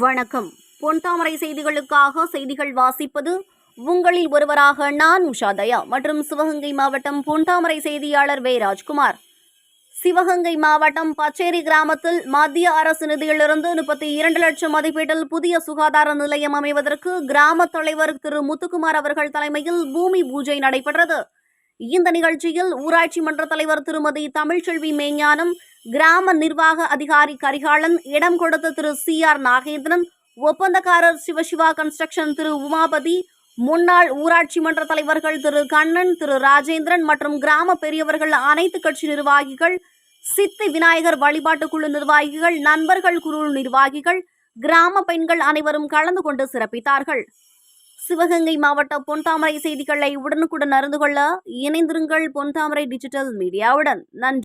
வணக்கம். பொன்தாமரை செய்திகளுக்காக செய்திகள் வாசிப்பது உங்களில் ஒருவராக நான் உஷா தயா மற்றும் சிவகங்கை மாவட்டம் பொன்தாமரை செய்தியாளர் வே ராஜ்குமார். சிவகங்கை மாவட்டம் பச்சேரி கிராமத்தில் மத்திய அரசு நிதியிலிருந்து முப்பத்தி இரண்டு லட்சம் மதிப்பீட்டில் புதிய சுகாதார நிலையம் அமைவதற்கு கிராம தலைவர் திரு முத்துக்குமார் அவர்கள் தலைமையில் பூமி பூஜை நடைபெற்றது. இந்த நிகழ்ச்சியில் ஊராட்சி மன்ற தலைவர் திருமதி தமிழ்ச்செல்வி மேஞானம் கிராம நிர்வாக அதிகாரி கரிகாலன் இடம் கொடுத்த திரு சி ஆர் நாகேந்திரன் ஒப்பந்தக்காரர் சிவசிவா கன்ஸ்ட்ரக்ஷன் திரு உமாபதி முன்னாள் ஊராட்சி மன்ற தலைவர்கள் திரு கண்ணன் திரு ராஜேந்திரன் மற்றும் கிராம பெரியவர்கள் அனைத்து கட்சி நிர்வாகிகள் சித்தி விநாயகர் வழிபாட்டு குழு நிர்வாகிகள் நண்பர்கள் குழு நிர்வாகிகள் கிராம பெண்கள் அனைவரும் கலந்து கொண்டு சிறப்பித்தார்கள். சிவகங்கை மாவட்ட பொன்தாமரை செய்திகளை உடனுக்குடன் அறிந்து கொள்ள இணைந்திருங்கள் பொன்தாமரை டிஜிட்டல் மீடியாவுடன். நன்றி.